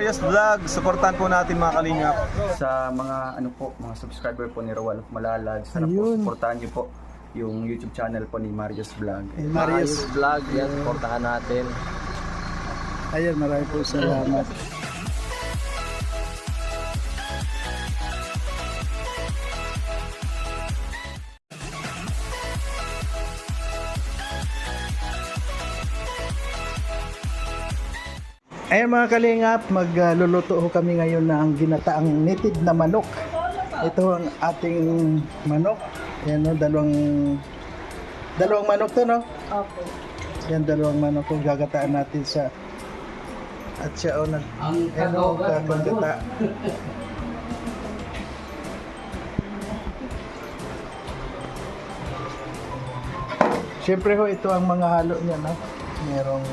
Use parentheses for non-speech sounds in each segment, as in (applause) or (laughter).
Yes Vlog, supportan po natin mga kalingap. sa mga ano po, mga subscriber po ni Rowan of Malalag. Sana po Ayun. niyo po yung YouTube channel po ni Marius Vlog. Marius. vlog, yan, portahan natin. Ayan, marami po salamat. Ayan mga kalingap, magluluto ho kami ngayon ng ginataang native na manok. Ito ang ating manok. Ayan no, dalawang dalawang manok to no? Opo. Yan dalawang manok kung gagataan natin sa at siya o nag ano gagata. Siyempre ho ito ang mga halo niya no. Merong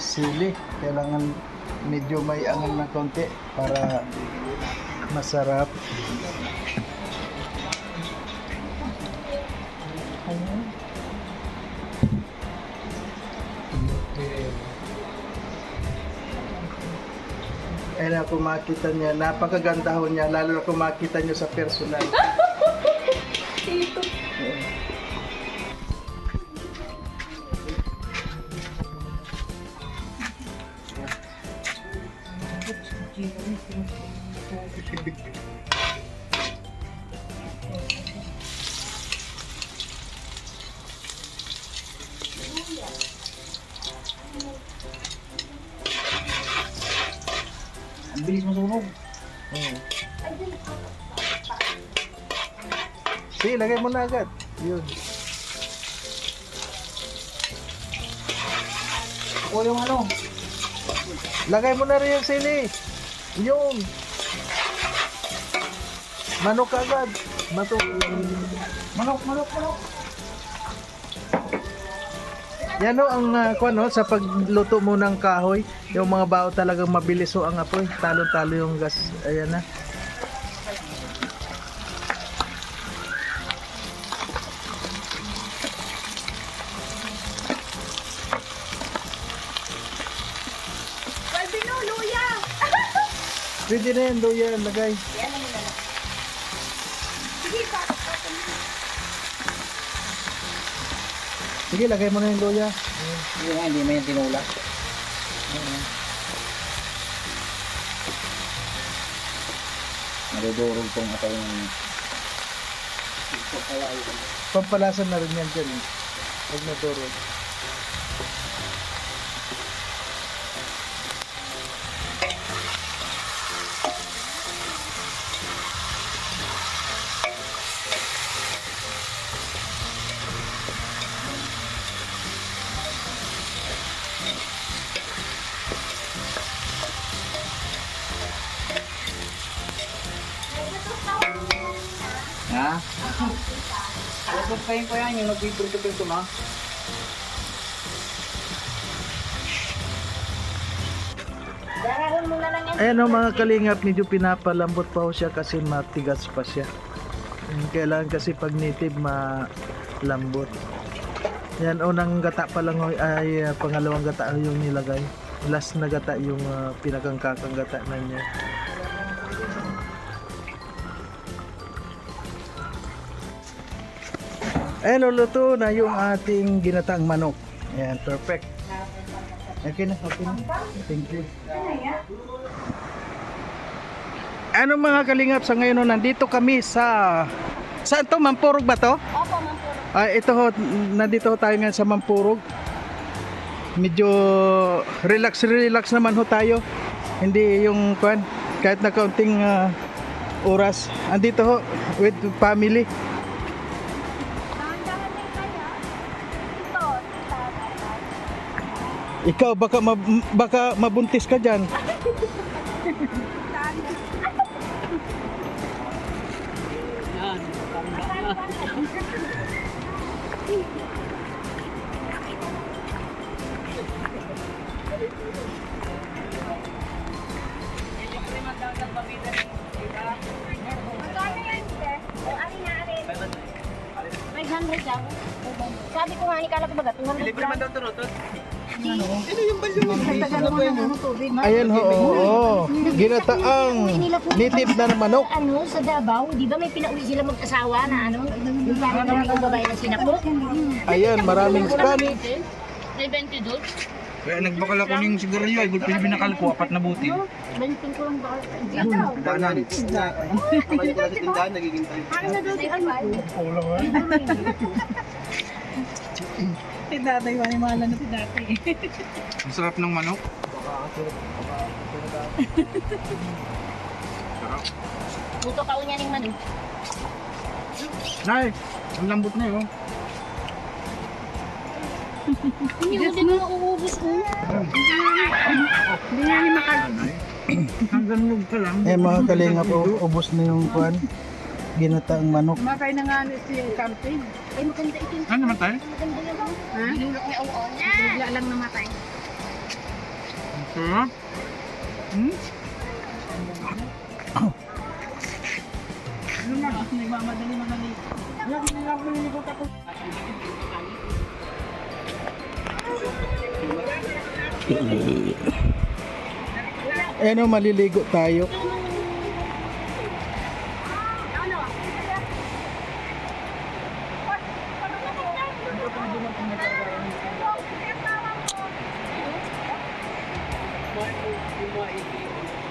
sili, kailangan medyo may angal na konti para masarap. Eh na kung makita niya, napakaganda ho niya, lalo na kung makita niyo sa personal. (laughs) Tito. Ang bilis masunog. Sige, lagay mo na agad. Yun. O yung ano, Lagay mo na rin yung sili. Yun. Manok agad. Manok. manok, manok, manok. Yan o ang uh, kwan, no, sa pagluto mo ng kahoy, yung mga bao talagang mabilis o ang apoy. Talo-talo yung gas. Ayan na. No. (laughs) Pwede na yan, luya. Lagay. Sige, lagay mo na yung luya. Hindi nga, hindi mo yung tinula. Nadudurog tong atay ng Pampalasan na rin yan dyan. Eh. Huwag na turo. Ha? Pagpapayin ko yan, yung nagpipinto-pinto ma. Darahan mo na lang yan. Ayan o mga kalingap, medyo pinapalambot pa ho siya kasi matigas pa siya. Yung Kailangan kasi pag native malambot. Yan, unang gata pa lang ho, ay ah, pangalawang gata yung nilagay. Last na gata yung uh, pinakangkakang gata na niya. Ayan, luluto na yung ating ginataang manok. Ayan, perfect. Okay na, okay na. Thank you. Ano mga kalingap sa ngayon, nandito kami sa... Saan to? Mampurog ba to? Opo, mampuro. Ah, ito ho, nandito ho tayo ngayon sa Mampurog. Medyo relax relax naman ho tayo. Hindi yung kwan, kahit na kaunting ah, oras. Andito ho with family. Ikaw baka mab- baka mabuntis ka diyan. Magkano yan, sir? Ang ari na ari. 500 lang. Sabi ko nga ni Kala ko baga, 200 lang. Ayan ho, oo. Ginataang native na manok. Ano, sa Davao, di ba may pinauwi sila mag-asawa na ano? Yung parang yung babae na sinapok? Ayan, maraming kanin. May 20 doon? Kaya nagbakal ako ng sigarilyo, ay gulpil binakal ko, apat na buti. 20 ko lang ba? Danan. Kapag ko sa tindahan, nagiging tayo. Ano na (laughs) doon? Ano? (laughs) Ang sarap ng manok. Buto ka unya ning manok. Nay, ang lambot na yun. Hindi mo din mo uubos mo. Hindi nga ni makal. Hanggang ka lang. Eh mga kalinga po, ubos na yung kwan. Ginataang manok. Ay, maganda ito Ano naman tayo? maganda yung Ha? Nilok ni Oo. Bigla lang namatay. Ang sarap. Hmm? Ano, maliligo tayo.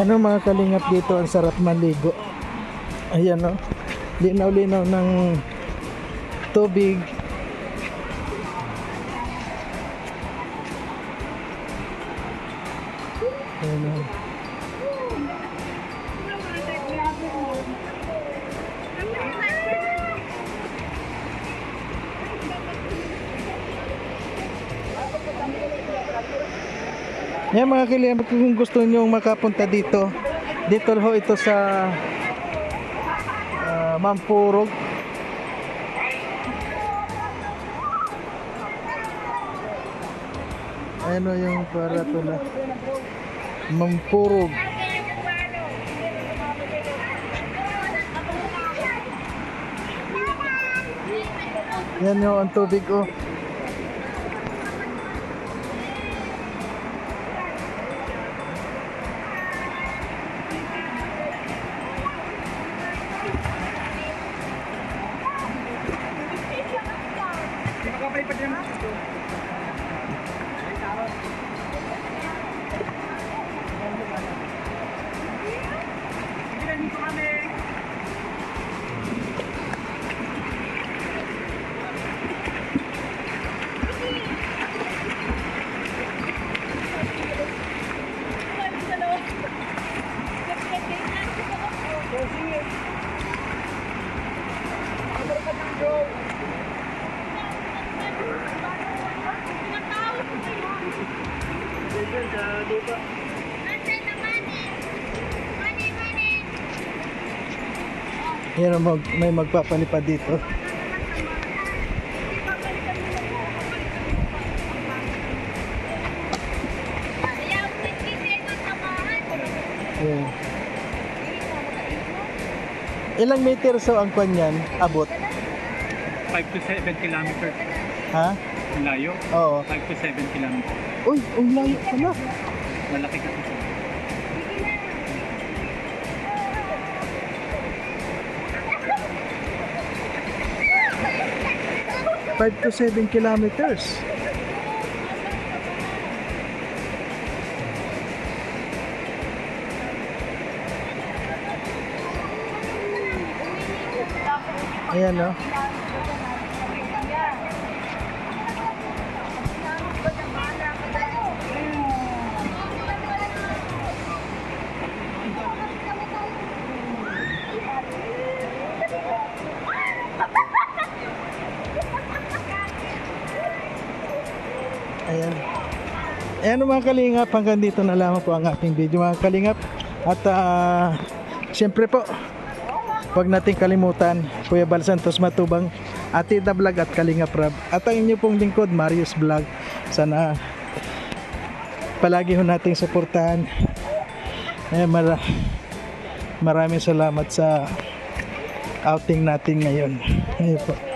Ano mga kalingap dito, ang sarap maligo. Ayan o. Linaw-linaw ng tubig. Ayan o. Yan mga kailangan kung gusto nyo makapunta dito, dito ho ito sa uh, Mampurog. Ano yung para to na Mampurog. Yan yung ang tubig oh. கைப்பற்றியம்னா Yan ang mag, may magpapalipad dito. Yeah. Ilang meter so ang kwan yan? Abot? 5 to 7 kilometers. Ha? Layo? Oo. 5 to 7 kilometers. Uy, ang layo pala. Malaki kasi sa 5 to 7 kilometers. Ayan no. Ayan mga kalingap, hanggang dito na lamang po ang ating video mga kalingap. At ah, siyempre po, huwag nating kalimutan, Kuya Bal Santos Matubang, Ate Da Vlog at Kalingap Rab. At ang inyo pong lingkod, Marius Vlog. Sana palagi ho nating suportahan. Eh, mara, maraming salamat sa outing natin ngayon. Ayun po.